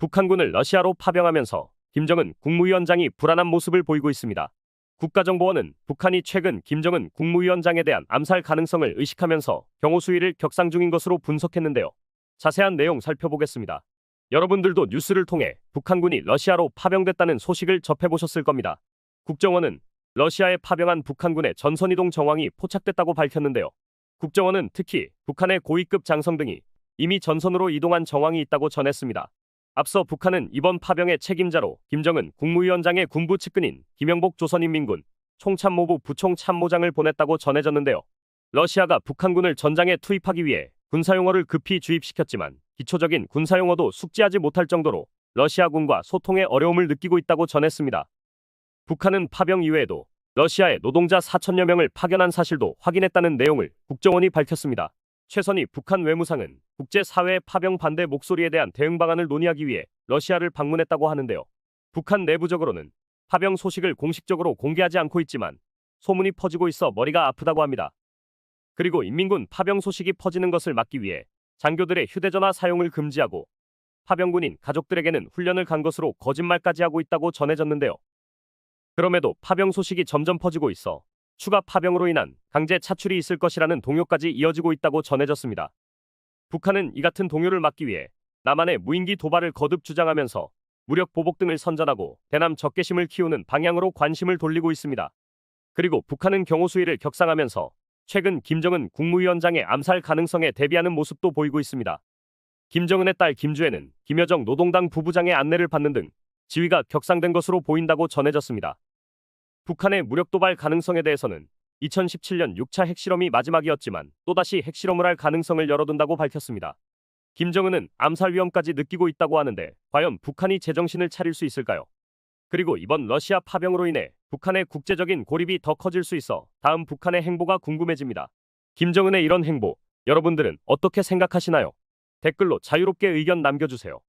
북한군을 러시아로 파병하면서 김정은 국무위원장이 불안한 모습을 보이고 있습니다. 국가정보원은 북한이 최근 김정은 국무위원장에 대한 암살 가능성을 의식하면서 경호 수위를 격상 중인 것으로 분석했는데요. 자세한 내용 살펴보겠습니다. 여러분들도 뉴스를 통해 북한군이 러시아로 파병됐다는 소식을 접해보셨을 겁니다. 국정원은 러시아에 파병한 북한군의 전선이동 정황이 포착됐다고 밝혔는데요. 국정원은 특히 북한의 고위급 장성 등이 이미 전선으로 이동한 정황이 있다고 전했습니다. 앞서 북한은 이번 파병의 책임자로 김정은 국무위원장의 군부 측근인 김영복 조선인민군 총참모부 부총참모장을 보냈다고 전해졌는데요. 러시아가 북한군을 전장에 투입하기 위해 군사용어를 급히 주입시켰지만 기초적인 군사용어도 숙지하지 못할 정도로 러시아군과 소통에 어려움을 느끼고 있다고 전했습니다. 북한은 파병 이외에도 러시아에 노동자 4천여 명을 파견한 사실도 확인했다는 내용을 국정원이 밝혔습니다. 최선희 북한 외무상은 국제사회의 파병 반대 목소리에 대한 대응 방안을 논의하기 위해 러시아를 방문했다고 하는데요. 북한 내부적으로는 파병 소식을 공식적으로 공개하지 않고 있지만 소문이 퍼지고 있어 머리가 아프다고 합니다. 그리고 인민군 파병 소식이 퍼지는 것을 막기 위해 장교들의 휴대전화 사용을 금지하고 파병군인 가족들에게는 훈련을 간 것으로 거짓말까지 하고 있다고 전해졌는데요. 그럼에도 파병 소식이 점점 퍼지고 있어 추가 파병으로 인한 강제 차출이 있을 것이라는 동요까지 이어지고 있다고 전해졌습니다. 북한은 이 같은 동요를 막기 위해 남한의 무인기 도발을 거듭 주장하면서 무력 보복 등을 선전하고 대남 적개심을 키우는 방향으로 관심을 돌리고 있습니다. 그리고 북한은 경호 수위를 격상하면서 최근 김정은 국무위원장의 암살 가능성에 대비하는 모습도 보이고 있습니다. 김정은의 딸 김주애는 김여정 노동당 부부장의 안내를 받는 등 지위가 격상된 것으로 보인다고 전해졌습니다. 북한의 무력 도발 가능성에 대해서는 2017년 6차 핵실험이 마지막이었지만 또다시 핵실험을 할 가능성을 열어둔다고 밝혔습니다. 김정은은 암살 위험까지 느끼고 있다고 하는데 과연 북한이 제정신을 차릴 수 있을까요? 그리고 이번 러시아 파병으로 인해 북한의 국제적인 고립이 더 커질 수 있어 다음 북한의 행보가 궁금해집니다. 김정은의 이런 행보, 여러분들은 어떻게 생각하시나요? 댓글로 자유롭게 의견 남겨주세요.